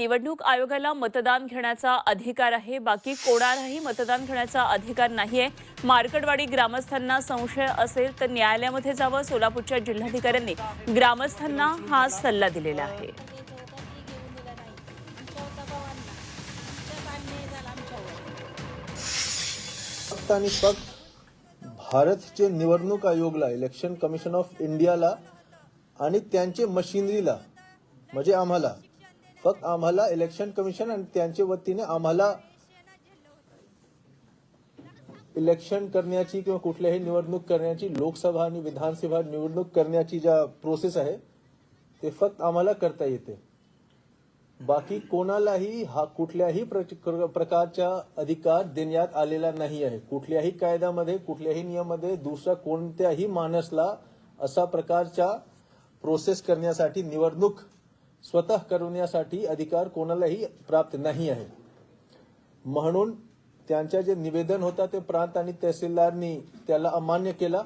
निवडणूक आयोगाला मतदान घेण्याचा अधिकार आहे. बाकी कोणालाही मतदान घेण्याचा अधिकार नाही आहे मार्कडवाडी ग्रामस्थांना संशय असेल तर न्यायालयामध्ये जावं. सोलापूरच्या जिल्हाधिकाऱ्यांनी ग्रामस्थांना हा सल्ला दिलेला आहे. फक्त आणि फक्त भारतचे निवडणूक आयोगला इलेक्शन कमिशन ऑफ इंडियाला आणि त्यांचे मशिनरीला म्हणजे आम्हाला फक्त आम्हाला इलेक्शन कमिशन आणि त्यांच्या वतीने आम्हाला इलेक्शन करण्याची किंवा कुठल्याही निवडणूक करण्याची लोकसभा आणि विधानसभा निवडणूक करण्याची ज्या प्रोसेस आहे ते फक्त आम्हाला करता येते. बाकी कोणालाही हा कुठल्याही प्रकारचा अधिकार देण्यात आलेला नाही आहे. कुठल्याही कायद्यामध्ये कुठल्याही नियमामध्ये दुसऱ्या कोणत्याही माणसला असा प्रकारचा प्रोसेस करण्यासाठी निवडणूक स्वतः करण्यासाठी अधिकार कोणालाही प्राप्त नाही आहे. म्हणून त्यांच्या जे निवेदन होता ते प्रांत आणि तहसीलदारनी त्याला अमान्य केला.